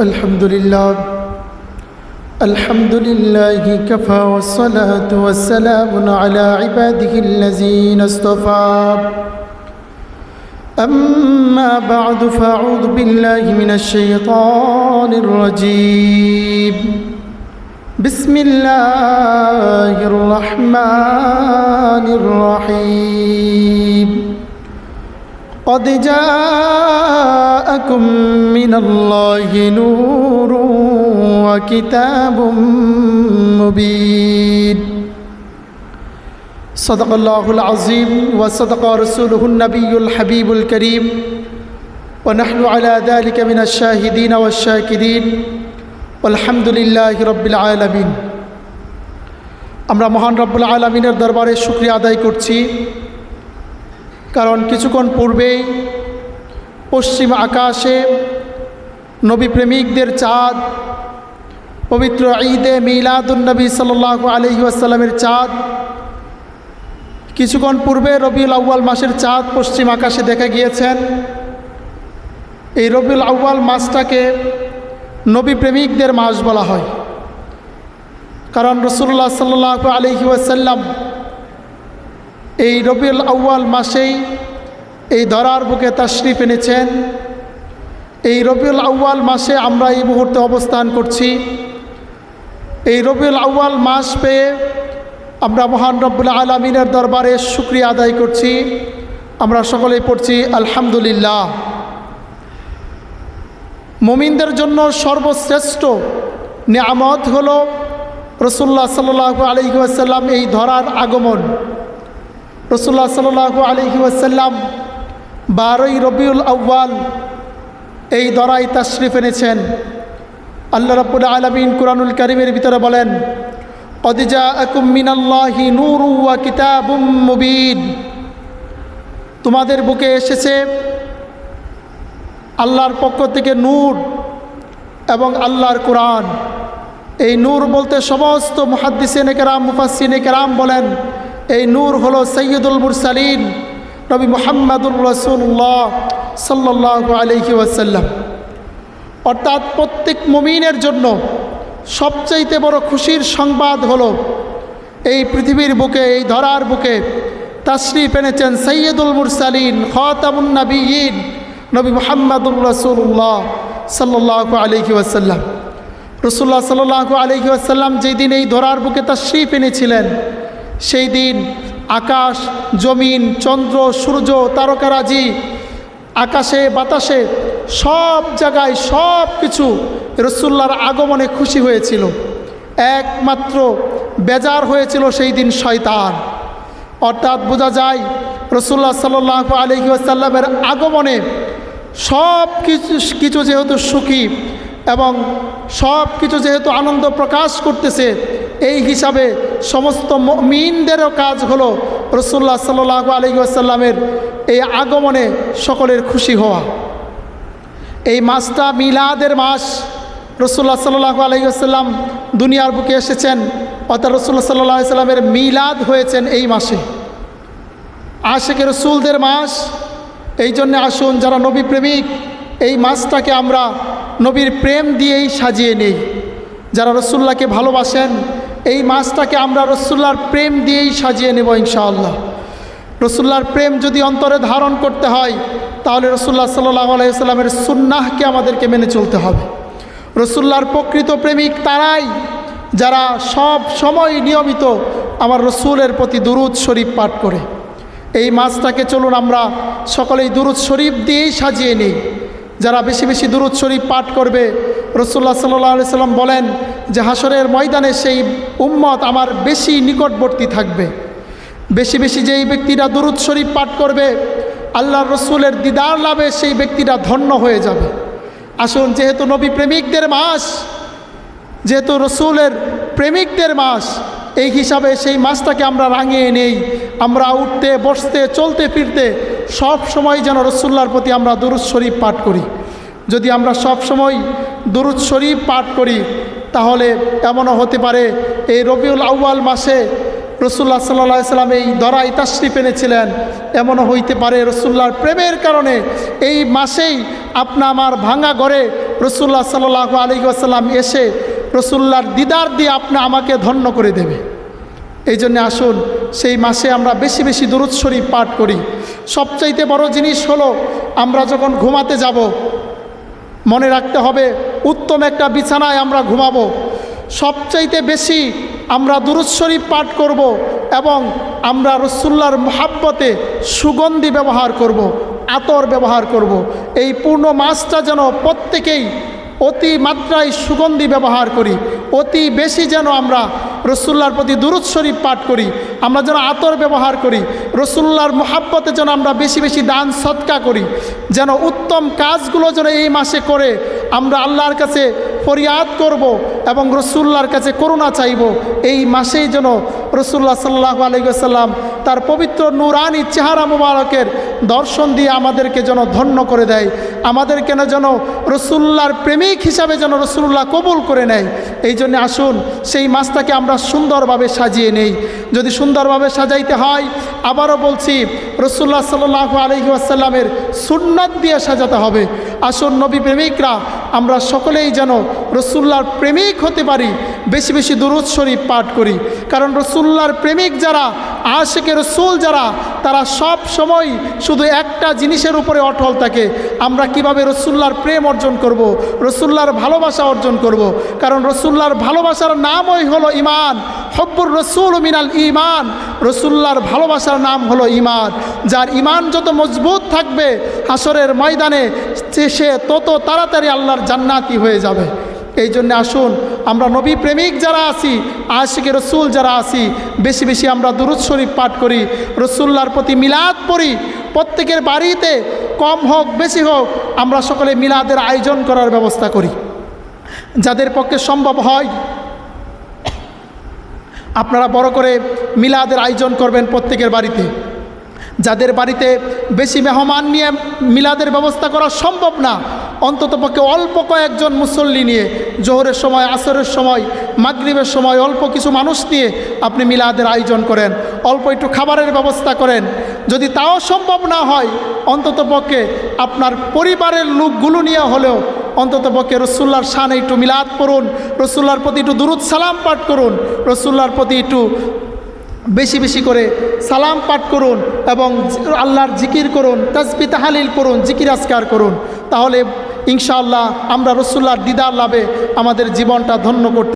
الحمد لله. الحمد لله كفى والصلاة والسلام على عباده الذين اصطفى. أما بعد فأعوذ بالله من الشيطان الرجيم. بسم الله الرحمن الرحيم. قد جاءكم من الله نور وكتاب مبين صدق الله العظيم وصدق رسوله النبي الحبيب الكريم ونحن على ذلك من الشاهدين والشاكرين والحمد لله رب العالمين আমরা মহান রব্বুল আলমিনের দরবারে শুক্রিয়া আদায় করছি কারণ কিছুক্ষণ পূর্বেই পশ্চিম আকাশে নবী প্রেমিকদের চাঁদ, পবিত্র ঈদে মিলাদুলনবী সাল্লাহ আলহি আসাল্লামের চাঁদ, কিছুক্ষণ পূর্বে রবিউল আউ্য়াল মাসের চাঁদ পশ্চিম আকাশে দেখা গিয়েছেন। এই রবিউল আউ্য়াল মাসটাকে নবী প্রেমিকদের মাস বলা হয়। কারণ রসুল্লাহ সাল্লাহ আলহি আসাল্লাম এই রবিউল আউ্য়াল মাসেই এই ধরার বুকে তাশরিফ এনেছেন। এই রবিউল আউ্য়াল মাসে আমরা এই মুহূর্তে অবস্থান করছি। এই রবিউল আউ্য়াল মাস পেয়ে আমরা মহান রব্বুল আলমিনের দরবারে শুক্রিয়া আদায় করছি। আমরা সকলেই পড়ছি, আলহামদুলিল্লাহ। মমিনদের জন্য সর্বশ্রেষ্ঠ নিয়ামত হল রসুল্লাহ সাল্লাহ আলহিহাসাল্লাম এই ধরার আগমন। রসুল্লাহ সাল্লাহ আলহি আসাল্লাম বারোই রবিউল আউ্বাল এই দরাই তাশরিফ এনেছেন। আল্লাহ রব্বুল আলমিন কুরআনুল করিমের ভিতরে বলেন অদিজা আকুমিনাল্লাহি নূর ওয়া কিতাবুম মুবিন। তোমাদের বুকে এসেছে আল্লাহর পক্ষ থেকে নূর এবং আল্লাহর কোরআন। এই নূর বলতে সমস্ত মুহাদ্দিসিন কেরাম মুফাসিন কেরাম বলেন এই নূর হলো সৈয়দুল মুরসালিন, নবী মোহাম্মদুর রসুল্লাহ সাল্লাহ আলহি ওয়াসাল্লাম। অর্থাৎ প্রত্যেক মুমিনের জন্য সবচাইতে বড় খুশির সংবাদ হলো, এই পৃথিবীর বুকে, এই ধরার বুকে তাশরিফ এনেছেন সৈয়দুল মুরসালিন খতামুন্নবীন নবী মোহাম্মদুর রসুল্লাহ সাল্লাহ আলহি ওয়াসাল্লাম। রসুল্লাহ সাল্লাহ আলহি আসাল্লাম যেই দিন এই ধরার বুকে তাশরিফ এনেছিলেন সেই দিন আকাশ, জমিন, চন্দ্র, সূর্য তারকারাজি আকাশে, বাতাসে, সব জায়গায় সব কিছু রসুল্লার আগমনে খুশি হয়েছিল। একমাত্র বেজার হয়েছিল সেই দিন শয়তান। অর্থাৎ বোঝা যায় রসুল্লাহ সাল্লাহ আলহি আসাল্লামের আগমনে সব কিছু কিছু যেহেতু সুখী এবং সব কিছু যেহেতু আনন্দ প্রকাশ করতেছে এই হিসাবে সমস্ত মিনদেরও কাজ হলো রসুল্লাহ সাল্লাহ আলহি আসাল্লামের এই আগমনে সকলের খুশি হওয়া। এই মাসটা মিলাদের মাস। রসুল্লাহ সাল্লাহ আলহি আসাল্লাম দুনিয়ার বুকে এসেছেন, অর্থাৎ রসুল্লাহ সাল্লাহ সাল্লামের মিলাদ হয়েছেন এই মাসে। আশেকের রসুলদের মাস। এই জন্যে আসুন যারা নবী প্রেমিক এই মাসটাকে আমরা নবীর প্রেম দিয়েই সাজিয়ে নেই। যারা রসুল্লাহকে ভালোবাসেন এই মাছটাকে আমরা রসুল্লার প্রেম দিয়েই সাজিয়ে নেব ইনশাআল্লাহ। রসুল্লার প্রেম যদি অন্তরে ধারণ করতে হয়, তাহলে রসুল্লাহ সাল্লাহ আলাইসাল্লামের সুন্নাহকে আমাদেরকে মেনে চলতে হবে। রসুল্লার প্রকৃত প্রেমিক তারাই, যারা সব সময় নিয়মিত আমার রসুলের প্রতি দুরুদ শরীফ পাঠ করে। এই মাছটাকে চলুন আমরা সকলেই দুরুদ শরীফ দিয়েই সাজিয়ে নিই। যারা বেশি বেশি দুরুদ শরীফ পাঠ করবে রসুল্লাহ সাল্লাহ সাল্লাম বলেন যে হাসরের ময়দানে সেই উম্মত আমার বেশি নিকটবর্তী থাকবে। বেশি বেশি যেই ব্যক্তিরা দুরুদ শরীফ পাঠ করবে আল্লাহ রসুলের দিদার লাভে সেই ব্যক্তিরা ধন্য হয়ে যাবে। আসুন, যেহেতু নবী প্রেমিকদের মাস, যেহেতু রসুলের প্রেমিকদের মাস, এই হিসাবে সেই মাসটাকে আমরা রাঙিয়ে নেই। আমরা উঠতে, বসতে, চলতে, ফিরতে সব সময় যেন রসুল্লার প্রতি আমরা দুরুৎ শরীফ পাঠ করি। যদি আমরা সব সময় দুরুদ শরীফ পাঠ করি, তাহলে এমনও হতে পারে এই রবিউল আউ্য়াল মাসে রসুল্লাহ সাল্লাহ সাল্লাম এই দরাই তাশরিফ এনেছিলেন। এমনও হইতে পারে রসুল্লাহর প্রেমের কারণে এই মাসেই আপনা আমার ভাঙা ঘরে রসুল্লাহ সাল্লাহ আলী আসাল্লাম এসে রসুল্লাহর দিদার দিয়ে আপনি আমাকে ধন্য করে দেবে। এই জন্যে আসুন, সেই মাসে আমরা বেশি বেশি দুরুদ শরীফ পাঠ করি। সবচাইতে বড় জিনিস হলো, আমরা যখন ঘুমাতে যাব মনে রাখতে হবে, উত্তম একটা বিছানায় আমরা ঘুমাবো। সবচাইতে বেশি আমরা দুরুদ শরীফ পাঠ করব এবং আমরা রসুল্লার মহাব্বতে সুগন্ধি ব্যবহার করব, আতর ব্যবহার করব। এই পূর্ণ মাছটা যেন প্রত্যেকেই অতি মাত্রায় সুগন্ধি ব্যবহার করি, অতি বেশি যেন আমরা রসুল্লার প্রতি দুরুদ পাঠ করি, আমরা যেন আতর ব্যবহার করি। রসুল্লার মহাব্বতে যেন আমরা বেশি বেশি দান সৎকা করি, যেন উত্তম কাজগুলো যেন এই মাসে করে, আমরা আল্লাহর কাছে ফরিয়াদ করব এবং রসুল্লার কাছে করুণা চাইব। এই মাসেই যেন রসুল্লাহ সাল্লাহ আলহিসাল্লাম তার পবিত্র নুরানি চেহারা মুবারকের দর্শন দিয়ে আমাদেরকে যেন ধন্য করে দেয়। আমাদেরকে না যেন রসুল্লার প্রেমিক হিসাবে যেন রসুল্লাহ কবুল করে নেয়। এই জন্য আসুন, সেই মাছটাকে আমরা সুন্দরভাবে সাজিয়ে নেই। যদি সুন্দরভাবে সাজাইতে হয়, আবারও বলছি রসুল্লাহ সাল্লাহ আলহি আসাল্লামের সুন্নত দিয়ে সাজাতে হবে আসুন নবী প্রেমিকরা, আমরা সকলেই যেন রসুল্লার প্রেমিক হতে পারি, বেশি বেশি দুরুদ শরীফ পাঠ করি কারণ রসুল্লার প্রেমিক যারা আশেকের রসুল যারা, তারা সব সময় শুধু একটা জিনিসের উপরে অটল থাকে আমরা কীভাবে রসুল্লার প্রেম অর্জন করব। রসুল্লার ভালোবাসা অর্জন করব। কারণ রসুল্লার ভালোবাসার নামই হলো ইমান হব্বুর রসুল মিনাল ইমান রসুল্লার ভালোবাসার নাম হলো ইমান যার ইমান যত মজবুত থাকবে হাসরের ময়দানে, সে তত তাড়াতাড়ি আল্লাহর জান্নাতি হয়ে যাবে। এই জন্যে আসুন, আমরা নবী প্রেমিক যারা আছি, আশিকে রসুল যারা আছি, বেশি বেশি আমরা দুরুদ শরীফ পাঠ করি রসুল্লার প্রতি মিলাদ পড়ি। প্রত্যেকের বাড়িতে কম হোক, বেশি হোক, আমরা সকলে মিলাদের আয়োজন করার ব্যবস্থা করি। যাদের পক্ষে সম্ভব হয় আপনারা বড় করে মিলাদের আয়োজন করবেন প্রত্যেকের বাড়িতে। যাদের বাড়িতে বেশি মেহমান নিয়ে মিলাদের ব্যবস্থা করা সম্ভব না, অন্তত পক্ষে অল্প কয়েকজন মুসল্লি নিয়ে, জোহরের সময়, আসরের সময়, মাগরিবের সময় অল্প কিছু মানুষ নিয়ে আপনি মিলাদের আয়োজন করেন, অল্প একটু খাবারের ব্যবস্থা করেন। যদি তাও সম্ভব না হয়, অন্তত পক্ষে আপনার পরিবারের লোকগুলো নিয়ে হলেও অন্তত পক্ষে রসুল্লার শানে একটু মিলাদ করুন রসুল্লার প্রতি একটু দুরুদ সালাম পাঠ করুন রসুল্লার প্রতি একটু বেশি বেশি করে সালাম পাঠ করুন এবং আল্লাহর জিকির করুন তসবি তাহালিল করুন জিকির আসকার করুন। তাহলে ইনশাআল্লাহ আমরা রসুল্লার দিদার লাভে আমাদের জীবনটা ধন্য করতে